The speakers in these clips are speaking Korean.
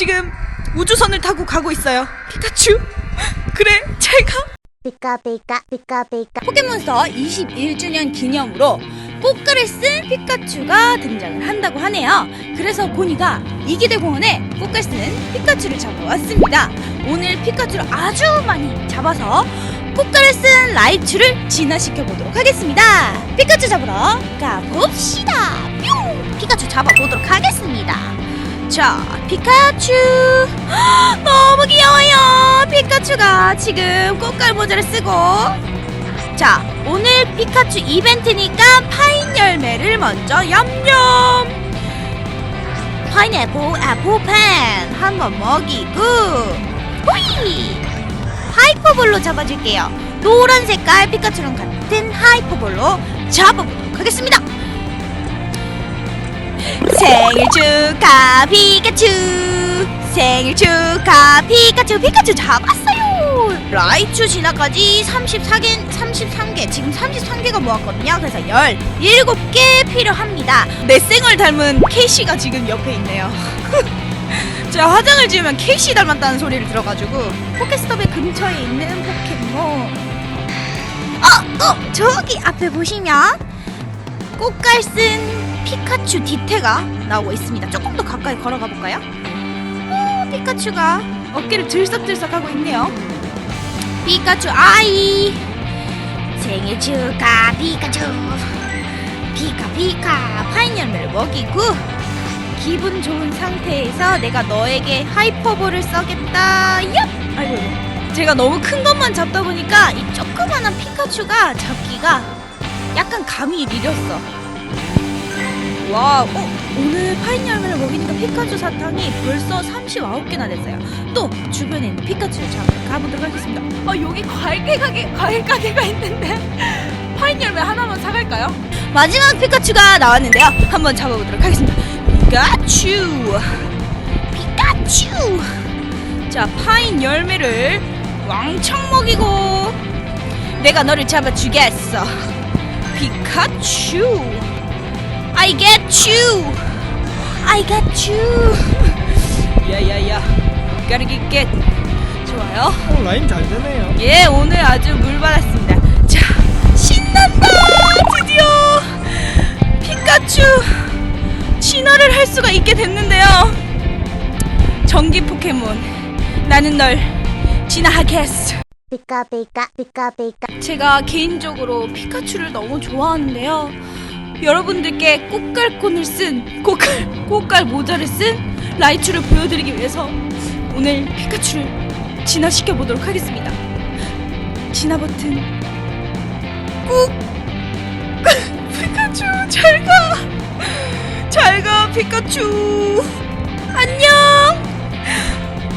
지금 우주선을 타고 가고 있어요. 피카츄. 그래, 잘 가. Pika pika pika pika 포켓몬스터 21주년 기념으로 꽃글을 쓴 피카츄가 등장을 한다고 하네요. 그래서 보니가 이기대 공원에 꽃글 쓰는 피카츄를 잡아왔습니다. 오늘 피카츄를 아주 많이 잡아서 꽃글을 쓴 라이츄를 진화시켜 보도록 하겠습니다. 피카츄 잡으러 가봅시다. 뿅! 피카츄 잡아보도록 하겠습니다. 자, 피카츄. 헉, 너무 귀여워요. 피카츄가 지금 꽃갈 모자를 쓰고 자, 오늘 피카츄 이벤트니까 파인 열매를 먼저 얌얌. 파인애플 애플펜 한번 먹이고 호이 하이퍼볼로 잡아줄게요. 노란 색깔 피카츄랑 같은 하이퍼볼로 잡아보도록 하겠습니다. 생일 축하 피카츄 생일 축하 피카츄 피카츄 잡았어요 라이츄 진화까지 34개 33개 지금 33개가 모았거든요 그래서 17개 필요합니다 내 쌩을 닮은 케이씨가 지금 옆에 있네요. 제가 화장을 지으면 케이씨 닮았다는 소리를 들어가지고 포켓스톱의 근처에 있는 포켓몬 어! 어! 저기 앞에 보시면 꽃갈 쓴 피카츄 디테가 나오고 있습니다 조금 더 가까이 걸어가 볼까요? 어, 피카츄가 어깨를 들썩들썩 하고 있네요 피카츄 아이 생일 축하 피카츄 피카 피카 파인 열매를 먹이고 기분 좋은 상태에서 내가 너에게 하이퍼볼을 써겠다 얍! 아이고. 제가 너무 큰 것만 잡다 보니까 이 조그만한 피카츄가 잡기가 약간 감이 밀렸어 와우 어, 오늘 파인 열매를 먹이니까 피카츄 사탕이 벌써 39개나 됐어요 또 주변에 있는 피카츄를 잡으러 가보도록 하겠습니다 아 여기 과일 가게 과일 가게가 있는데 파인 열매 하나만 사갈까요? 마지막 피카츄가 나왔는데요 한번 잡아보도록 하겠습니다 피카츄. 피카츄 자 파인 열매를 왕창 먹이고 내가 너를 잡아주겠어. 피카츄. I get you I got you 야야야. Gotta get get. 좋아요. 어, 라임 잘 되네요. 예, 오늘 아주 물 받았습니다. 자, 신난다! 드디어! 피카츄! 진화를 할 수가 있게 됐는데요. 전기 포켓몬. 나는 널 진화하겠어. Pika pika 제가 개인적으로 피카츄를 너무 좋아하는데요. 여러분들께 꽃갈콘을 쓴, 꽃갈, 꽃갈 모자를 쓴 라이츄를 보여드리기 위해서 오늘 피카츄를 진화시켜 보도록 하겠습니다. 진화 버튼 꾹! 피카츄 잘 가! 잘 가, 피카츄! 안녕!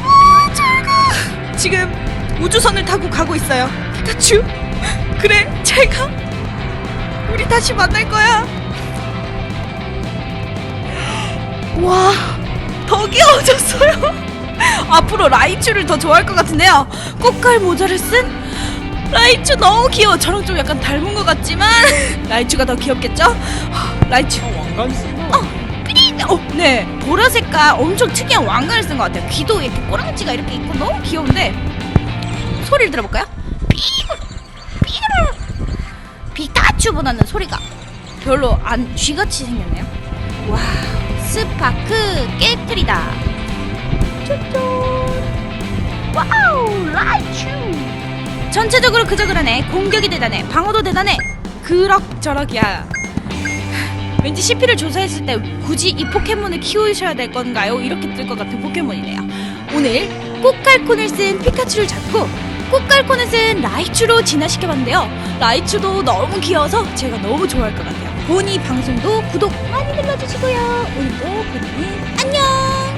아, 잘 가! 지금 우주선을 타고 가고 있어요. 피카츄! 그래, 잘 가! 우리 다시 만날 거야! 와, 더 귀여워졌어요! 앞으로 라이츄를 더 좋아할 것 같은데요. 꽃갈 모자를 쓴 라이츄 너무 귀여워. 저랑 좀 약간 닮은 것 같지만 라이츄가 더 귀엽겠죠? 라이츄. 왕관 쓴 거. 삐! 어, 네. 보라 색깔 엄청 특이한 왕관을 쓴 것 같아요. 귀도 이렇게 꼬랑지가 이렇게 있고 너무 귀여운데 소리를 들어볼까요? 삐글 피카츄 보다는 소리가 별로 안 쥐같이 생겼네요. 와, 스파크 깨트리다. 짜잔. 와우, 라이츄. 전체적으로 그저 그러네. 공격이 대단해. 방어도 대단해. 그럭저럭이야. 왠지 CP를 조사했을 때 굳이 이 포켓몬을 키우셔야 될 건가요? 이렇게 뜰 것 같은 포켓몬이네요. 오늘 꽃갈콘을 쓴 피카츄를 잡고 쓴 라이츄로 진화시켜봤는데요. 라이츄도 너무 귀여워서 제가 너무 좋아할 것 같아요. 보니 방송도 구독 많이 눌러주시고요. 오늘도 보니 안녕!